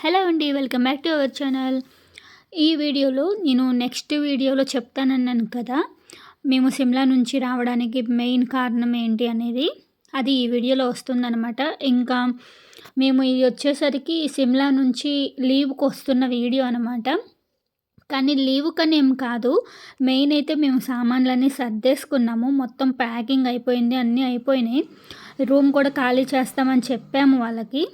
Hello అండి welcome back to our channel. ఈ వీడియోలో నేను నెక్స్ట్ వీడియోలో చెప్తానన్నాను కదా మేము సిమ్లా నుంచి రావడానికి మెయిన్ కారణం ఏంటి అనేది అది ఈ వీడియోలో వస్తుందన్నమాట. ఇంకా మేము ఇది వచ్చేసరికి సిమ్లా నుంచి లీవ్కి వస్తున్న వీడియో అనమాట కానీ లీవ్ కానీ ఏం కాదు మెయిన్ అయితే మేము సామాన్లన్నీ సర్దేసుకున్నాము. మొత్తం ప్యాకింగ్ అయిపోయింది అన్నీ అయిపోయినాయి. రూమ్ కూడా ఖాళీ చేస్తామని చెప్పాము వాళ్ళకి.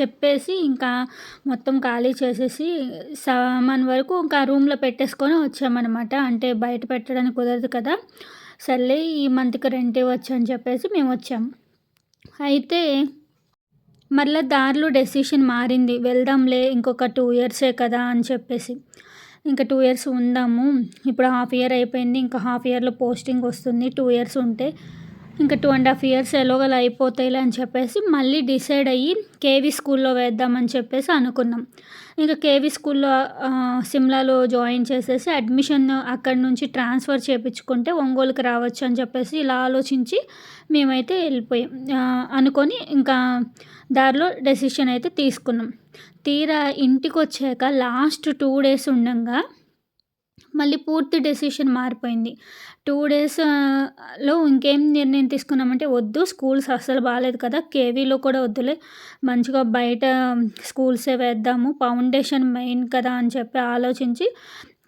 చెప్పేసి ఇంకా మొత్తం ఖాళీ చేసేసి సామాన్ వరకు ఇంకా రూమ్లో పెట్టేసుకొని వచ్చామన్నమాట. అంటే బయట పెట్టడానికి కుదరదు కదా. సర్లే ఈ మంత్కి రెంట్ ఇవ్వచ్చు అని చెప్పేసి మేము వచ్చాము అయితే మళ్ళీ దారిలో డెసిషన్ మారింది. వెళ్దాంలే ఇంకొక టూ ఇయర్సే కదా అని చెప్పేసి. ఇంకా టూ ఇయర్స్ ఉందాము. ఇప్పుడు హాఫ్ ఇయర్ అయిపోయింది. ఇంకా హాఫ్ ఇయర్లో పోస్టింగ్ వస్తుంది. టూ ఇయర్స్ ఉంటే ఇంకా టూ అండ్ హాఫ్ ఇయర్స్ ఎలాగోలా అయిపోతాయిలే అని చెప్పేసి మళ్ళీ డిసైడ్ అయ్యి కేవీ స్కూల్లో వేద్దామని చెప్పేసి అనుకున్నాం. ఇంకా కేవీ స్కూల్లో సిమ్లాలో జాయిన్ చేసేసి అడ్మిషన్ అక్కడి నుంచి ట్రాన్స్ఫర్ చేయించుకుంటే ఒంగోలుకి రావచ్చు అని చెప్పేసి ఇలా ఆలోచించి మేమైతే వెళ్ళిపోయాం. అనుకొని ఇంకా దారిలో డెసిషన్ అయితే తీసుకున్నాం. తీరా ఇంటికి వచ్చాక లాస్ట్ టూ డేస్ ఉండగా మళ్ళీ పూర్తి డెసిషన్ మారిపోయింది. టూ డేస్లో ఇంకేం నిర్ణయం తీసుకున్నామంటే వద్దు స్కూల్స్ అస్సలు బాగాలేదు కదా కేవీలో కూడా వద్దులే మంచిగా బయట స్కూల్సే వేద్దాము ఫౌండేషన్ మెయిన్ కదా అని చెప్పి ఆలోచించి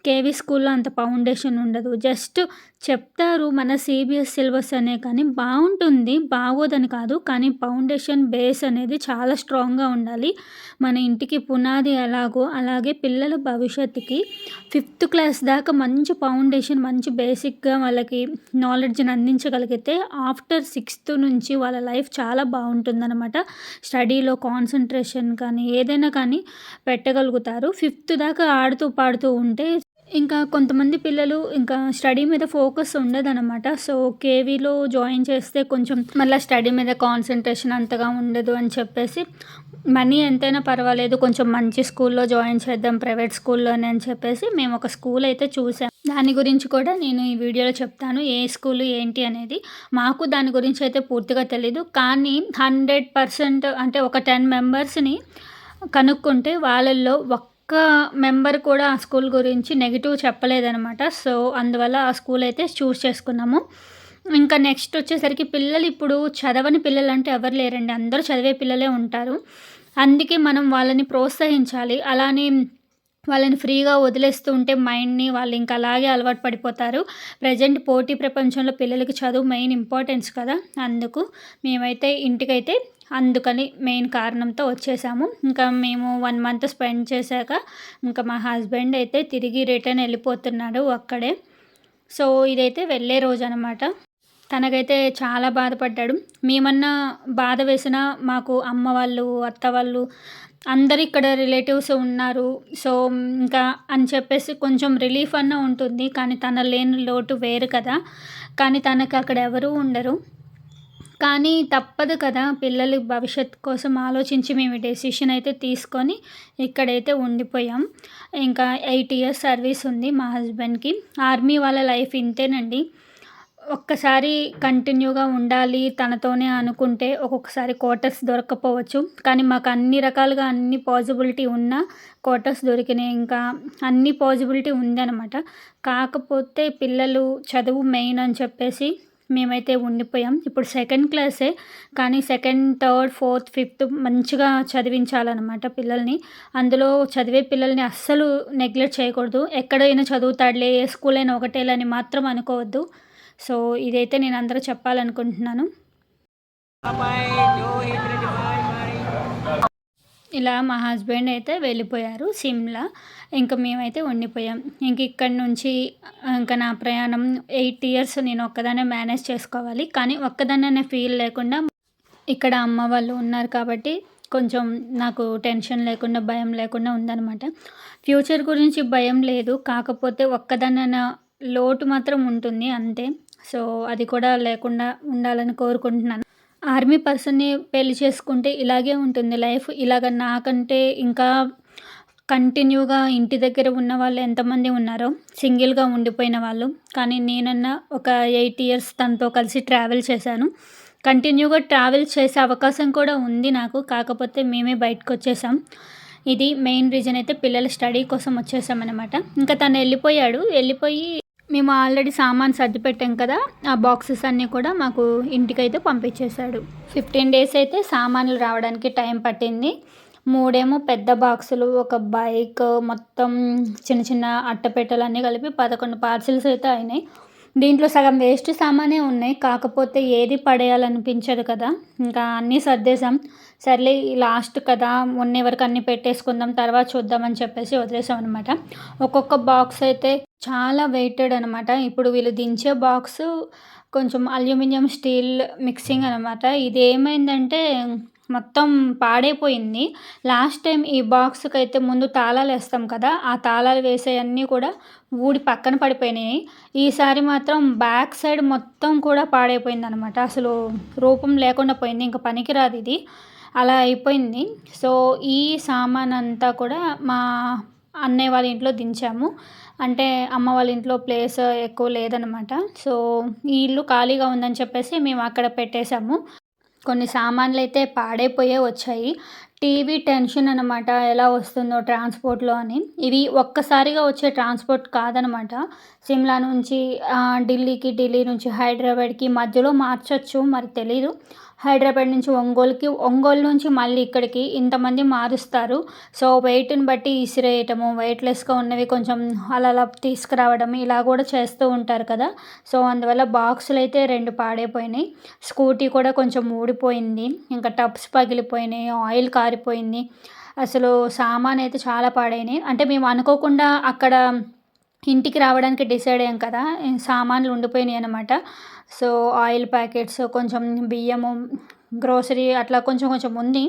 కేవీ స్కూల్లో అంత ఫౌండేషన్ ఉండదు. జస్ట్ చెప్తారు మన సిబిఎస్ సిలబస్ అనే కానీ బాగుంటుంది బాగోదని కాదు. కానీ ఫౌండేషన్ బేస్ అనేది చాలా స్ట్రాంగ్గా ఉండాలి. మన ఇంటికి పునాది ఎలాగో అలాగే పిల్లల భవిష్యత్తుకి ఫిఫ్త్ క్లాస్ దాకా మంచి ఫౌండేషన్ మంచి బేసిక్గా వాళ్ళకి నాలెడ్జ్ని అందించగలిగితే ఆఫ్టర్ సిక్స్త్ నుంచి వాళ్ళ లైఫ్ చాలా బాగుంటుందన్నమాట. స్టడీలో కాన్సన్ట్రేషన్ కానీ ఏదైనా కానీ పెట్టగలుగుతారు. ఫిఫ్త్ దాకా ఆడుతూ పాడుతూ ఉంటే ఇంకా కొంతమంది పిల్లలు ఇంకా స్టడీ మీద ఫోకస్ ఉండదనమాట సో కేవీలో జాయిన్ చేస్తే కొంచెం మళ్ళీ స్టడీ మీద కాన్సన్ట్రేషన్ అంతగా ఉండదు అని చెప్పేసి మనీ ఎంతైనా పర్వాలేదు కొంచెం మంచి స్కూల్లో జాయిన్ చేద్దాం ప్రైవేట్ స్కూల్లోనే అని చెప్పేసి మేము ఒక స్కూల్ అయితే చూసాం. దాని గురించి కూడా నేను ఈ వీడియోలో చెప్తాను ఏ స్కూల్ ఏంటి అనేది. మాకు దాని గురించి అయితే పూర్తిగా తెలీదు కానీ హండ్రెడ్ పర్సెంట్ అంటే ఒక టెన్ మెంబర్స్ని కనుక్కుంటే వాళ్ళల్లో ఒక్క ఒక్క మెంబర్ కూడా ఆ స్కూల్ గురించి నెగిటివ్ చెప్పలేదనమాట సో అందువల్ల ఆ స్కూల్ అయితే చూస్ చేసుకున్నాము. ఇంకా నెక్స్ట్ వచ్చేసరికి పిల్లలు ఇప్పుడు చదవని పిల్లలు అంటే ఎవరు లేరండి. అందరూ చదివే పిల్లలే ఉంటారు. అందుకే మనం వాళ్ళని ప్రోత్సహించాలి. అలానే వాళ్ళని ఫ్రీగా వదిలేస్తూ ఉంటే మైండ్ని వాళ్ళు ఇంకా అలాగే అలవాటు పడిపోతారు. ప్రజెంట్ పోటీ ప్రపంచంలో పిల్లలకి చదువు మెయిన్ ఇంపార్టెన్స్ కదా. అందుకు మేమైతే ఇంటికైతే అందుకని మెయిన్ కారణంతో వచ్చేసాము. ఇంకా మేము వన్ మంత్ స్పెండ్ చేశాక ఇంకా మా హస్బెండ్ అయితే తిరిగి రిటర్న్ వెళ్ళిపోతున్నాడు అక్కడే. సో ఇదైతే వెళ్ళే రోజు అనమాట తనకైతే చాలా బాధపడ్డాడు. మేమన్నా బాధ వేసినా మాకు అమ్మ వాళ్ళు అత్త వాళ్ళు అందరు ఇక్కడ రిలేటివ్స్ ఉన్నారు. సో ఇంకా అని చెప్పేసి కొంచెం రిలీఫ్ అన్న ఉంటుంది. కానీ తన లేని లోటు వేరు కదా. కానీ తనకు అక్కడ ఎవరూ ఉండరు. కానీ తప్పదు కదా పిల్లలు భవిష్యత్ కోసం ఆలోచించి మేము డెసిషన్ అయితే తీసుకొని ఇక్కడైతే ఉండిపోయాం. ఇంకా ఎయిట్ ఇయర్స్ సర్వీస్ ఉంది మా హస్బెండ్కి ఆర్మీ వాళ్ళ లైఫ్ ఇంతేనండి. ఒక్కసారి కంటిన్యూగా ఉండాలి తనతోనే అనుకుంటే ఒక్కొక్కసారి క్వార్టర్స్ దొరకపోవచ్చు. కానీ మాకు అన్ని రకాలుగా అన్ని పాజిబిలిటీ ఉన్న క్వార్టర్స్ దొరికినాయి. ఇంకా అన్ని పాజిబిలిటీ ఉందన్నమాట. కాకపోతే పిల్లలు చదువు మెయిన్ అని చెప్పేసి మేమైతే ఉండిపోయాం. ఇప్పుడు సెకండ్ క్లాసే కానీ సెకండ్ థర్డ్ ఫోర్త్ ఫిఫ్త్ మంచిగా చదివించాలన్నమాట పిల్లల్ని. అందులో చదివే పిల్లల్ని అస్సలు నెగ్లెక్ట్ చేయకూడదు. ఎక్కడైనా చదువుతాడులే ఏ స్కూల్ అయినా ఒకటేలని మాత్రం అనుకోవద్దు. సో ఇదైతే నేను అందరూ చెప్పాలనుకుంటున్నాను. ఇలా మా హస్బెండ్ అయితే వెళ్ళిపోయారు సిమ్లా. ఇంకా మేమైతే ఉండిపోయాం. ఇంక ఇక్కడి నుంచి ఇంకా నా ప్రయాణం ఎయిట్ ఇయర్స్ నేను ఒక్కదాన్నే మేనేజ్ చేసుకోవాలి. కానీ ఒక్కదాన్నే ఫీల్ లేకుండా ఇక్కడ అమ్మ వాళ్ళు ఉన్నారు కాబట్టి కొంచెం నాకు టెన్షన్ లేకుండా భయం లేకుండా ఉందన్నమాట. ఫ్యూచర్ గురించి భయం లేదు. కాకపోతే ఒక్కదాన్న లోటు మాత్రం ఉంటుంది అంతే. సో అది కూడా లేకుండా ఉండాలని కోరుకుంటున్నాను. ఆర్మీ పర్సన్ని పెళ్ళి చేసుకుంటే ఇలాగే ఉంటుంది లైఫ్. ఇలాగ నాకంటే ఇంకా కంటిన్యూగా ఇంటి దగ్గర ఉన్న వాళ్ళు ఎంతమంది ఉన్నారో సింగిల్గా ఉండిపోయిన వాళ్ళు. కానీ నేనన్నా ఒక ఎయిట్ ఇయర్స్ తనతో కలిసి ట్రావెల్ చేశాను. కంటిన్యూగా ట్రావెల్ చేసే అవకాశం కూడా ఉంది నాకు. కాకపోతే మేమే బయటకు వచ్చేసాం ఇది మెయిన్ రీజన్ అయితే పిల్లల స్టడీ కోసం వచ్చేసామన్నమాట. ఇంకా తను వెళ్ళిపోయాడు. వెళ్ళిపోయి మేము ఆల్రెడీ సామాన్ సర్ది పెట్టాం కదా ఆ బాక్సెస్ అన్నీ కూడా మాకు ఇంటికైతే పంపించేశాడు. ఫిఫ్టీన్ డేస్ అయితే సామాన్లు రావడానికి టైం పట్టింది. మూడేమో పెద్ద బాక్సులు ఒక బైక్ మొత్తం చిన్న చిన్న అట్టపెట్టెలు అన్నీ కలిపి పదకొండు పార్సిల్స్ అయితే అయినాయి. దీంట్లో సగం వేస్ట్ సామానే ఉన్నాయి. కాకపోతే ఏది పడేయాలనిపించదు కదా. ఇంకా అన్నీ సర్దేశాం. సర్లే లాస్ట్ కదా మొన్న వరకు అన్నీ పెట్టేసుకుందాం తర్వాత చూద్దామని చెప్పేసి వదిలేసాం అనమాట ఒక్కొక్క బాక్స్ అయితే చాలా వెయిటెడ్ అనమాట ఇప్పుడు వీళ్ళు దించే బాక్స్ కొంచెం అల్యూమినియం స్టీల్ మిక్సింగ్ అనమాట ఇది ఏమైందంటే మొత్తం పాడైపోయింది. లాస్ట్ టైం ఈ బాక్స్కి అయితే ముందు తాళాలు వేస్తాం కదా ఆ తాళాలు వేసేవన్నీ కూడా ఊడి పక్కన పడిపోయినాయి. ఈసారి మాత్రం బ్యాక్ సైడ్ మొత్తం కూడా పాడైపోయింది అనమాట అసలు రూపం లేకుండా పోయింది ఇంకా పనికిరాదు ఇది. అలా అయిపోయింది. సో ఈ సామాన్ అంతా కూడా మా అన్నయ్య వాళ్ళ ఇంట్లో దించాము. అంటే అమ్మ వాళ్ళ ఇంట్లో ప్లేస్ ఎక్కువ లేదనమాట సో ఈ ఇల్లు ఖాళీగా ఉందని చెప్పేసి మేము అక్కడ పెట్టేశాము. కొన్ని సామాన్లు అయితే పాడైపోయే వచ్చాయి. టీవీ టెన్షన్ అనమాట ఎలా వస్తుందో ట్రాన్స్పోర్ట్లో అని. ఇవి ఒక్కసారిగా వచ్చే ట్రాన్స్పోర్ట్ కాదనమాట సిమ్లా నుంచి ఢిల్లీకి ఢిల్లీ నుంచి హైదరాబాద్కి మధ్యలో మార్చచ్చు మరి తెలీదు. హైదరాబాద్ నుంచి ఒంగోలుకి ఒంగోలు నుంచి మళ్ళీ ఇక్కడికి ఇంతమంది మారుస్తారు. సో వెయిట్ని బట్టి ఇసిరేయటము వెయిట్లెస్గా ఉన్నవి కొంచెం అలా అలా తీసుకురావడం ఇలా కూడా చేస్తూ ఉంటారు కదా. సో అందువల్ల బాక్సులు అయితే రెండు పాడైపోయినాయి. స్కూటీ కూడా కొంచెం ఊడిపోయింది. ఇంకా టబ్స్ పగిలిపోయినాయి ఆయిల్ కారిపోయింది. అసలు సామాన్ అయితే చాలా పాడైనాయి. అంటే మేము అనుకోకుండా అక్కడ ఇంటికి రావడానికి డిసైడ్ అయ్యాం కదా సామాన్లు ఉండిపోయినాయి అనమాట సో ఆయిల్ ప్యాకెట్స్ కొంచెం బియ్యము గ్రోసరీ అట్లా కొంచెం కొంచెం ఉంది.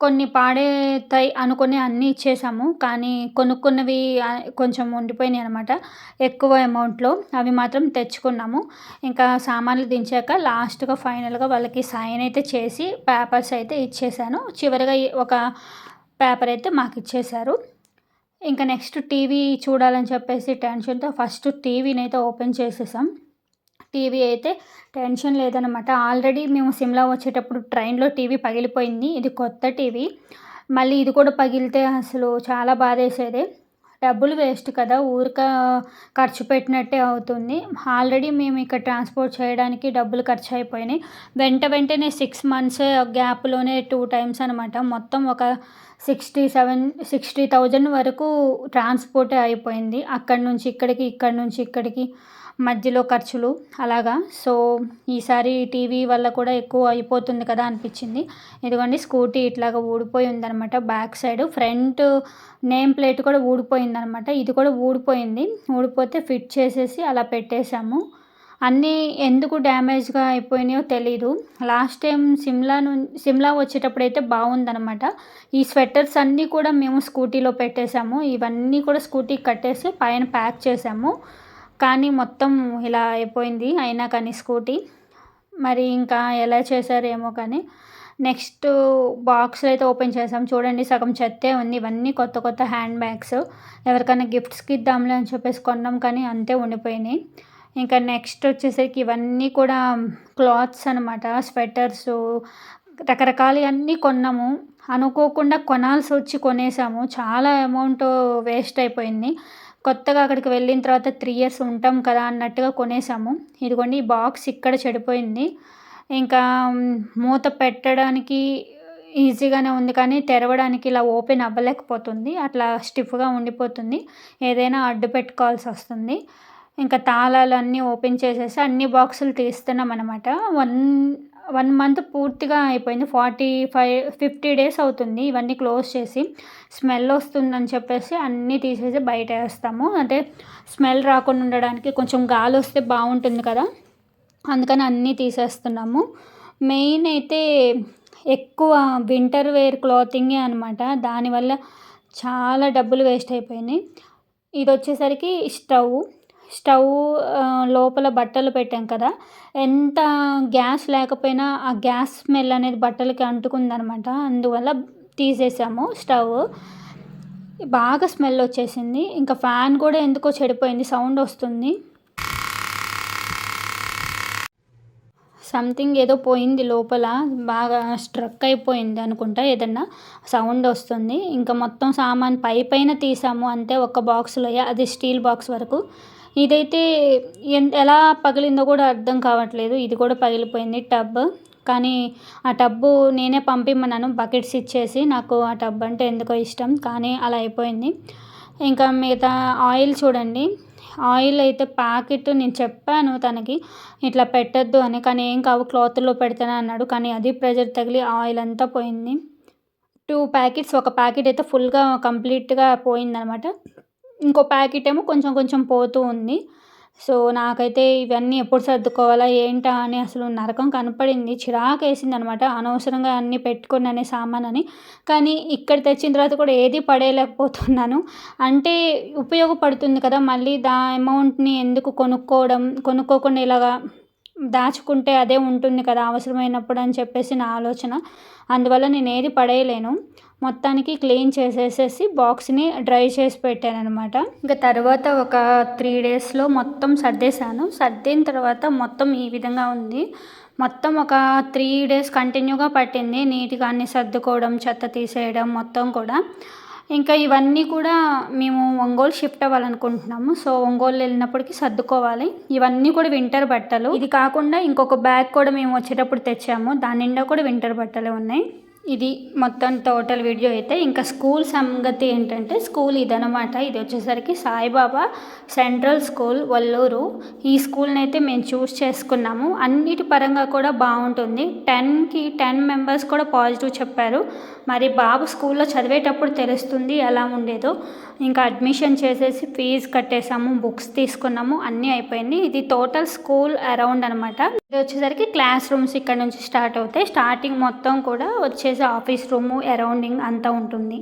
కొన్ని పాడేతాయి అనుకుని అన్నీ ఇచ్చేసాము. కానీ కొనుక్కున్నవి కొంచెం ఉండిపోయినాయి అనమాట ఎక్కువ అమౌంట్లో అవి మాత్రం తెచ్చుకున్నాము. ఇంకా సామాన్లు దించాక లాస్ట్గా ఫైనల్గా వాళ్ళకి సైన్ అయితే చేసి పేపర్స్ అయితే ఇచ్చేసాను. చివరిగా ఒక పేపర్ అయితే మాకు ఇచ్చేశారు ఇంకా నెక్స్ట్ టీవీ చూడాలని చెప్పేసి టెన్షన్తో ఫస్ట్ టీవీని అయితే ఓపెన్ చేసేసాం. టీవీ అయితే టెన్షన్ లేదనమాట ఆల్రెడీ మేము సిమ్లా వచ్చేటప్పుడు ట్రైన్లో టీవీ పగిలిపోయింది. ఇది కొత్త టీవీ. మళ్ళీ ఇది కూడా పగిలితే అసలు చాలా బాధేసేది. డబ్బులు వేస్ట్ కదా ఊరిక ఖర్చు పెట్టినట్టే అవుతుంది. ఆల్రెడీ మేము ఇక్కడ ట్రాన్స్పోర్ట్ చేయడానికి డబ్బులు ఖర్చు అయిపోయినాయి వెంట వెంటనే సిక్స్ మంత్స్ గ్యాప్లోనే టూ టైమ్స్ అనమాట మొత్తం ఒక సిక్స్టీ సెవెన్ సిక్స్టీ థౌజండ్ వరకు ట్రాన్స్పోర్టే అయిపోయింది. అక్కడి నుంచి ఇక్కడికి ఇక్కడి నుంచి ఇక్కడికి మధ్యలో ఖర్చులు అలాగా. సో ఈసారి టీవీ వల్ల కూడా ఎక్కువ అయిపోతుంది కదా అనిపించింది. ఇదిగోండి స్కూటీ ఇట్లాగా ఊడిపోయి ఉందనమాట back side front name plate కూడా ఊడిపోయిందనమాట ఇది కూడా ఊడిపోయింది. ఊడిపోతే ఫిట్ చేసేసి అలా పెట్టేశాము. అన్నీ ఎందుకు డ్యామేజ్గా అయిపోయినాయో తెలీదు. లాస్ట్ టైం సిమ్లా ను సిమ్లా వచ్చేటప్పుడు అయితే బాగుందనమాట ఈ స్వెటర్స్ అన్నీ కూడా మేము స్కూటీలో పెట్టేశాము. ఇవన్నీ కూడా స్కూటీకి కట్టేసి పైన ప్యాక్ చేసాము కానీ మొత్తం ఇలా అయిపోయింది అయినా కానీ స్కూటీ. మరి ఇంకా ఎలా చేశారేమో కానీ నెక్స్ట్ బాక్స్ అయితే ఓపెన్ చేసాం చూడండి సగం చెత్తే ఉంది. ఇవన్నీ కొత్త కొత్త హ్యాండ్ బ్యాగ్స్. ఎవరికైనా గిఫ్ట్స్కి ఇద్దాంలే అని చెప్పేసి కొన్నాం కానీ అంతే ఉండిపోయినాయి. ఇంకా నెక్స్ట్ వచ్చేసరికి ఇవన్నీ కూడా క్లాత్స్ అనమాట స్వెటర్స్ రకరకాలు అన్నీ కొన్నాము. అనుకోకుండా కొనాల్సి వచ్చి కొనేసాము. చాలా అమౌంట్ వేస్ట్ అయిపోయింది. కొత్తగా అక్కడికి వెళ్ళిన తర్వాత త్రీ ఇయర్స్ ఉంటాం కదా అన్నట్టుగా కొనేసాము. ఇదిగోండి ఈ బాక్స్ ఇక్కడ చెడిపోయింది. ఇంకా మూత పెట్టడానికి ఈజీగానే ఉంది కానీ తెరవడానికి ఇలా ఓపెన్ అవ్వలేకపోతుంది. అట్లా స్టిఫ్గా ఉండిపోతుంది. ఏదైనా అడ్డు పెట్టుకోవాల్సి వస్తుంది. ఇంకా తాళాలు అన్నీ ఓపెన్ చేసేసి అన్ని బాక్సులు తీస్తున్నాం అనమాట వన్ వన్ మంత్ పూర్తిగా అయిపోయింది. ఫార్టీ ఫైవ్ ఫిఫ్టీ డేస్ అవుతుంది ఇవన్నీ క్లోజ్ చేసి. స్మెల్ వస్తుందని చెప్పేసి అన్నీ తీసేసి బయట వేస్తాము. అంటే స్మెల్ రాకుండా ఉండడానికి కొంచెం గాలి వస్తే బాగుంటుంది కదా. అందుకని అన్నీ తీసేస్తున్నాము. మెయిన్ అయితే ఎక్కువ వింటర్ వేర్ క్లాతింగే అనమాట దానివల్ల చాలా డబ్బులు వేస్ట్ అయిపోయినాయి ఇది వచ్చేసరికి స్టవ్. స్టవ్ లోపల బట్టలు పెట్టాం కదా. ఎంత గ్యాస్ లేకపోయినా ఆ గ్యాస్ స్మెల్ అనేది బట్టలకి అంటుకుందనమాట. అందువల్ల తీసేసాము స్టవ్. బాగా స్మెల్ వచ్చేసింది. ఇంకా ఫ్యాన్ కూడా ఎందుకో చెడిపోయింది. సౌండ్ వస్తుంది. సంథింగ్ ఏదో పోయింది లోపల. బాగా స్ట్రక్ అయిపోయింది అనుకుంటా ఏదన్నా. సౌండ్ వస్తుంది. ఇంకా మొత్తం సామాన్ పై పైన తీసాము. అంతే ఒక బాక్స్లో అది స్టీల్ బాక్స్ వరకు. ఇదైతే ఎన్ ఎలా పగిలిందో కూడా అర్థం కావట్లేదు. ఇది కూడా పగిలిపోయింది టబ్. కానీ ఆ టబ్బు నేనే పంపిమన్నాను బకెట్స్ ఇచ్చేసి. నాకు ఆ టబ్ అంటే ఎందుకో ఇష్టం కానీ అలా అయిపోయింది. ఇంకా మిగతా ఆయిల్ చూడండి. ఆయిల్ అయితే ప్యాకెట్ నేను చెప్పాను తనకి ఇట్లా పెట్టద్దు అని. కానీ ఏం కావు క్లాత్లో పెడతానే అన్నాడు. కానీ అది ప్రెజర్ తగిలి ఆయిల్ అంతా పోయింది. టూ ప్యాకెట్స్ ఒక ప్యాకెట్ అయితే ఫుల్గా కంప్లీట్గా పోయిందనమాట. ఇంకో ప్యాకెట్ ఏమో కొంచెం కొంచెం పోతూ ఉంది. సో నాకైతే ఇవన్నీ ఎప్పుడు సర్దుకోవాలా ఏంటా అని అసలు నరకం కనపడింది. చిరాకు వేసింది అనమాట అనవసరంగా అన్నీ పెట్టుకున్నానే సామాన్ అని కానీ ఇక్కడ తెచ్చిన తర్వాత కూడా ఏది పడేయలేకపోతున్నాను. అంటే ఉపయోగపడుతుంది కదా మళ్ళీ దా అమౌంట్ని ఎందుకు కొనుక్కోవడం కొనుక్కోకుండా ఇలాగా దాచుకుంటే అదే ఉంటుంది కదా అవసరమైనప్పుడు అని చెప్పేసి నా ఆలోచన. అందువల్ల నేను ఏది పడేయలేను. మొత్తానికి క్లీన్ చేసేసేసి బాక్స్ని డ్రై చేసి పెట్టాను అనమాట ఇంకా తర్వాత ఒక త్రీ డేస్లో మొత్తం సర్దేశాను. సర్దిన తర్వాత మొత్తం ఈ విధంగా ఉంది. మొత్తం ఒక త్రీ డేస్ కంటిన్యూగా పట్టింది. నీట్గా అన్ని సర్దుకోవడం చెత్త తీసేయడం మొత్తం కూడా. ఇంకా ఇవన్నీ కూడా మేము ఒంగోలు షిఫ్ట్ అవ్వాలనుకుంటున్నాము. సో ఒంగోలు వెళ్ళినప్పటికీ సర్దుకోవాలి. ఇవన్నీ కూడా వింటర్ బట్టలు. ఇది కాకుండా ఇంకొక బ్యాగ్ కూడా మేము వచ్చేటప్పుడు తెచ్చాము. దాని నిండా కూడా వింటర్ బట్టలు ఉన్నాయి. ఇది మొత్తం టోటల్ వీడియో అయితే ఇంకా స్కూల్ సంగతి ఏంటంటే స్కూల్ ఇదనమాట ఇది వచ్చేసరికి సాయిబాబా సెంట్రల్ స్కూల్ వల్లూరు. ఈ స్కూల్ని అయితే మేము చూస్ చేసుకున్నాము. అన్నిటి పరంగా కూడా బాగుంటుంది. టెన్కి టెన్ మెంబర్స్ కూడా పాజిటివ్ చెప్పారు. మరి బాబు స్కూల్లో చదివేటప్పుడు తెలుస్తుంది ఎలా ఉండేదో. ఇంకా అడ్మిషన్ చేసేసి ఫీజు కట్టేసాము బుక్స్ తీసుకున్నాము అన్నీ అయిపోయింది. ఇది టోటల్ స్కూల్ అరౌండ్ అనమాట ఇది వచ్చేసరికి క్లాస్ రూమ్స్ ఇక్కడ నుంచి స్టార్ట్ అవుతాయి. స్టార్టింగ్ మొత్తం కూడా వచ్చేసి ఆఫీస్ రూము అరౌండింగ్ అంతా ఉంటుంది.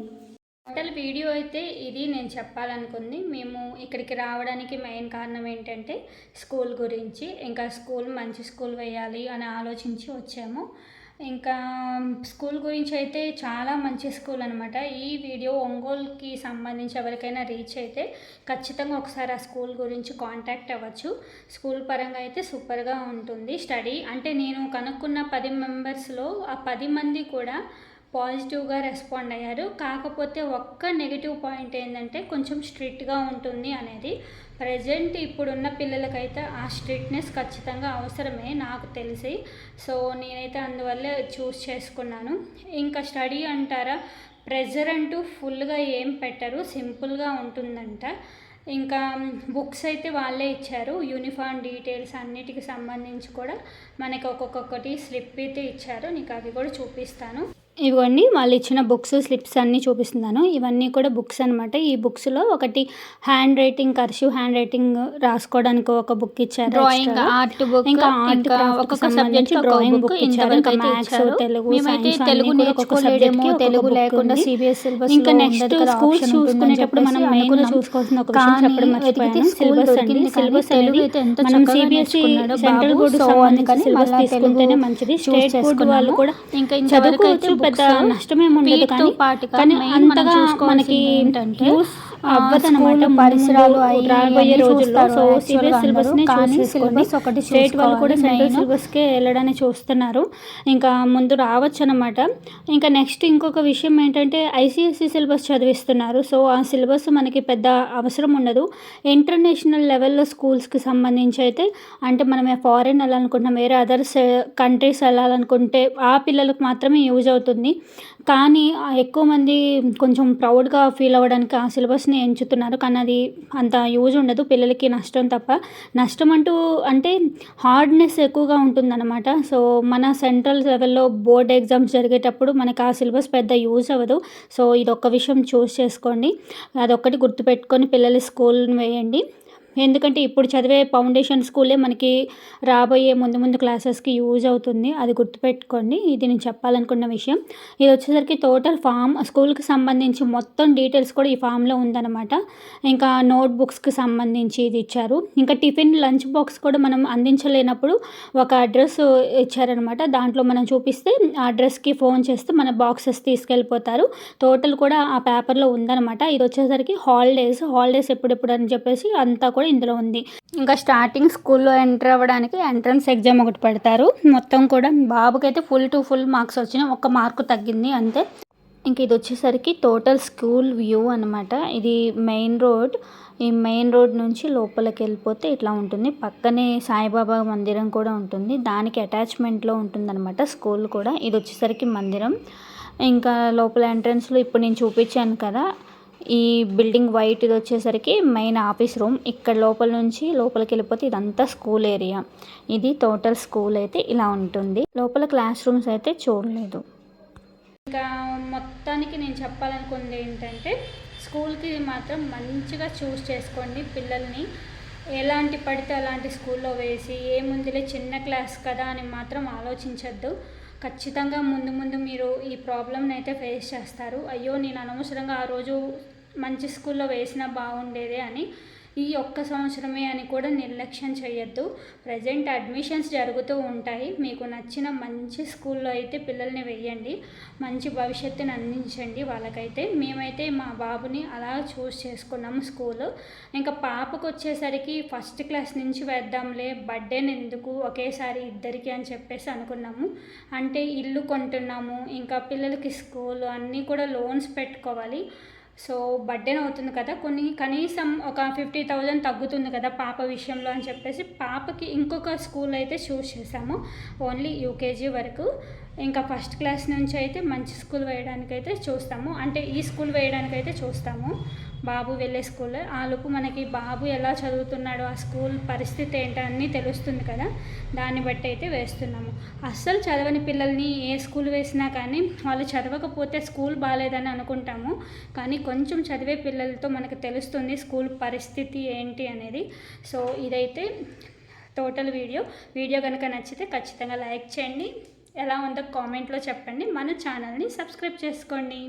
టోటల్ వీడియో అయితే ఇది నేను చెప్పాలనుకుంది. మేము ఇక్కడికి రావడానికి మెయిన్ కారణం ఏంటంటే స్కూల్ గురించి. ఇంకా స్కూల్ మంచి స్కూల్ వేయాలి అని ఆలోచించి వచ్చాము. ఇంకా స్కూల్ గురించి అయితే చాలా మంచి స్కూల్ అనమాట ఈ వీడియో ఒంగోలుకి సంబంధించి ఎవరికైనా రీచ్ అయితే ఖచ్చితంగా ఒకసారి ఆ స్కూల్ గురించి కాంటాక్ట్ అవ్వచ్చు. స్కూల్ పరంగా అయితే సూపర్గా ఉంటుంది స్టడీ. అంటే నేను కనుక్కున్న పది మెంబర్స్లో ఆ పది మంది కూడా పాజిటివ్గా రెస్పాండ్ అయ్యారు. కాకపోతే ఒక్క నెగిటివ్ పాయింట్ ఏంటంటే కొంచెం స్ట్రిక్ట్గా ఉంటుంది అనేది. ప్రజెంట్ ఇప్పుడున్న పిల్లలకైతే ఆ స్ట్రిక్ట్నెస్ ఖచ్చితంగా అవసరమే నాకు తెలిసి. సో నేనైతే అందువల్లే చూస్ చేసుకున్నాను. ఇంకా స్టడీ అంటారా ప్రెజర్ అంటూ ఫుల్గా ఏం పెట్టరు సింపుల్గా ఉంటుందంట. ఇంకా బుక్స్ అయితే వాళ్ళే ఇచ్చారు యూనిఫామ్ డీటెయిల్స్ అన్నిటికి సంబంధించి కూడా మనకి ఒక్కొక్కటి స్లిప్ అయితే ఇచ్చారు. నీకు అవి కూడా చూపిస్తాను. ఇవ్వండి వాళ్ళు ఇచ్చిన బుక్స్ స్లిప్స్ అన్నీ చూపిస్తున్నాను. ఇవన్నీ కూడా బుక్స్ అనమాట ఈ బుక్స్లో ఒకటి hand writing cursive hand writing రాసుకోవడానికి ఒక బుక్ ఇచ్చారు డ్రాయింగ్ ఆర్ట్ బుక్ ఇంకా ఆర్ట్ ఒక్కొక్క సబ్జెక్ట్ డ్రాయింగ్ బుక్ ఇచ్చారు. ఇంకా మ్యాథ్స్ తెలుగు మేమైతే తెలుగు నేర్చుకోలేదేమో తెలుగు లేకుండా సిబిఎస్ సిలబస్ ఇంకా నెక్స్ట్ స్కూల్ చూసుకునేటప్పుడు మనం మెయిన్ చూసుకోవాల్సిన ఒక విషయం చెప్పడం మర్చిపోయాను. సిలబస్ అండి సిలబస్ తెలుగు అయితే ఎంత మనం సిబిఎస్ఈ సెంట్రల్ బోర్డు సంబంధించి సిలబస్ తీసుకుంటేనే మంచిది. స్టేట్ బోర్డు వాళ్ళు కూడా ఇంకా చదువుకోవచ్చు పెద్ద నష్టమేమి ఉండదు కానీ కానీ అంతగా మనకి ఏంటంటే అవ్వదనమాట పరిసరాలు రాబోయే రోజుల్లో సో సిబిఎస్ సిలబస్ కానీ సిలబస్ ఒకటి స్టేట్ వాళ్ళు కూడా సెంట్రల్ సిలబస్కే వెళ్ళడానికి చూస్తున్నారు. ఇంకా ముందు రావచ్చు అనమాట ఇంకా నెక్స్ట్ ఇంకొక విషయం ఏంటంటే ఐసిఎస్సి సిలబస్ చదివిస్తున్నారు. సో ఆ సిలబస్ మనకి పెద్ద అవసరం ఉండదు. ఇంటర్నేషనల్ లెవెల్లో స్కూల్స్కి సంబంధించి అయితే అంటే మనం ఫారెన్ వెళ్ళాలనుకుంటున్నాం వేరే అదర్స్ కంట్రీస్ వెళ్ళాలనుకుంటే ఆ పిల్లలకు మాత్రమే యూజ్ అవుతుంది. కానీ ఎక్కువ మంది కొంచెం ప్రౌడ్గా ఫీల్ అవ్వడానికి ఆ సిలబస్ని ఎంచుతున్నారు. కానీ అది అంత యూజ్ ఉండదు. పిల్లలకి నష్టం తప్ప. నష్టం అంటూ అంటే హార్డ్నెస్ ఎక్కువగా ఉంటుందన్నమాట. సో మన సెంట్రల్ లెవెల్లో బోర్డ్ ఎగ్జామ్స్ జరిగేటప్పుడు మనకి ఆ సిలబస్ పెద్ద యూజ్ అవ్వదు. సో ఇది ఒక విషయం చూస్ చేసుకోండి. అదొక్కటి గుర్తుపెట్టుకొని పిల్లలు స్కూల్ని వేయండి. ఎందుకంటే ఇప్పుడు చదివే ఫౌండేషన్ స్కూలే మనకి రాబోయే ముందు ముందు క్లాసెస్కి యూజ్ అవుతుంది. అది గుర్తుపెట్టుకోండి. ఇది నేను చెప్పాలనుకున్న విషయం. ఇది వచ్చేసరికి టోటల్ ఫామ్ స్కూల్కి సంబంధించి మొత్తం డీటెయిల్స్ కూడా ఈ ఫామ్లో ఉందన్నమాట. ఇంకా నోట్ బుక్స్కి సంబంధించి ఇది ఇచ్చారు. ఇంకా టిఫిన్ లంచ్ బాక్స్ కూడా మనం అందించలేనప్పుడు ఒక అడ్రస్ ఇచ్చారనమాట దాంట్లో మనం చూపిస్తే ఆ అడ్రస్కి ఫోన్ చేస్తే మన బాక్సెస్ తీసుకెళ్ళిపోతారు. టోటల్ కూడా ఆ పేపర్లో ఉందన్నమాట. ఇది వచ్చేసరికి హాలిడేస్. హాలిడేస్ ఎప్పుడెప్పుడు అని చెప్పేసి అంతా కూడా కూడా ఇందులో ఉంది. ఇంకా స్టార్టింగ్ స్కూల్లో ఎంటర్ అవ్వడానికి ఎంట్రన్స్ ఎగ్జామ్ ఒకటి పెడతారు. మొత్తం కూడా బాబుకైతే ఫుల్ టు ఫుల్ మార్క్స్ వచ్చినాయి. ఒక మార్కు తగ్గింది అంతే. ఇంక ఇది వచ్చేసరికి టోటల్ స్కూల్ వ్యూ అనమాట ఇది మెయిన్ రోడ్ ఈ మెయిన్ రోడ్ నుంచి లోపలికి వెళ్ళిపోతే ఇట్లా ఉంటుంది. పక్కనే సాయిబాబా మందిరం కూడా ఉంటుంది. దానికి అటాచ్మెంట్లో ఉంటుందన్నమాట స్కూల్ కూడా. ఇది వచ్చేసరికి మందిరం. ఇంకా లోపల ఎంట్రన్స్లో ఇప్పుడు నేను చూపించాను కదా ఈ బిల్డింగ్ వైట్ ఇది వచ్చేసరికి మెయిన్ ఆఫీస్ రూమ్ ఇక్కడ లోపల నుంచి లోపలికి వెళ్ళిపోతే ఇదంతా స్కూల్ ఏరియా ఇది టోటల్ స్కూల్ అయితే ఇలా ఉంటుంది. లోపల క్లాస్ రూమ్స్ అయితే చూడలేదు. ఇంకా మొత్తానికి నేను చెప్పాలనుకుంది ఏంటంటే స్కూల్కి మాత్రం మంచిగా చూస్ చేసుకోండి పిల్లల్ని. ఎలాంటి పడితే అలాంటి స్కూల్లో వేసి ఏముందిలే చిన్న క్లాస్ కదా అని మాత్రం ఆలోచించద్దు. ఖచ్చితంగా ముందు ముందు మీరు ఈ ప్రాబ్లమ్ని అయితే ఫేస్ చేస్తారు. అయ్యో నేను అనవసరంగా ఆ రోజు మంచి స్కూల్లో వేసినా బాగుండేదే అని ఈ ఒక్క సంవత్సరమే అని కూడా నిర్లక్ష్యం చేయొద్దు. ప్రజెంట్ అడ్మిషన్స్ జరుగుతూ ఉంటాయి. మీకు నచ్చిన మంచి స్కూల్లో అయితే పిల్లల్ని వెయ్యండి. మంచి భవిష్యత్తుని అందించండి వాళ్ళకైతే. మేమైతే మా బాబుని అలా చూస్ చేసుకున్నాము స్కూల్. ఇంకా పాపకు వచ్చేసరికి ఫస్ట్ క్లాస్ నుంచి వేద్దాంలే. బర్త్డేని ఎందుకు? ఒకేసారి ఇద్దరికి అని చెప్పేసి అనుకున్నాము. అంటే ఇల్లు కొంటున్నాము. ఇంకా పిల్లలకి స్కూల్ అన్నీ కూడా లోన్స్ పెట్టుకోవాలి. సో బర్త్డేనే అవుతుంది కదా. కొన్ని కనీసం ఒక ఫిఫ్టీ థౌజండ్ తగ్గుతుంది కదా పాప విషయంలో అని చెప్పేసి పాపకి ఇంకొక స్కూల్ అయితే చూస్ చేసాము. ఓన్లీ యూకేజీ వరకు. ఇంకా ఫస్ట్ క్లాస్ నుంచి అయితే మంచి స్కూల్ వేయడానికైతే చూస్తాము. అంటే ఈ స్కూల్ వేయడానికైతే చూస్తాము. బాబు వెళ్ళే స్కూల్. ఆలోపు మనకి బాబు ఎలా చదువుతున్నాడో ఆ స్కూల్ పరిస్థితి ఏంటని తెలుస్తుంది కదా. దాన్ని బట్టి అయితే వేస్తున్నాము. అస్సలు చదవని పిల్లల్ని ఏ స్కూల్ వేసినా కానీ వాళ్ళు చదవకపోతే స్కూల్ బాగాలేదని అనుకుంటాము. కానీ కొంచెం చదివే పిల్లలతో మనకు తెలుస్తుంది స్కూల్ పరిస్థితి ఏంటి అనేది. సో ఇదైతే టోటల్ వీడియో. వీడియో కనుక నచ్చితే ఖచ్చితంగా లైక్ చేయండి. ఎలా ఉందో కామెంట్లో చెప్పండి. మన ఛానల్ని సబ్స్క్రైబ్ చేసుకోండి.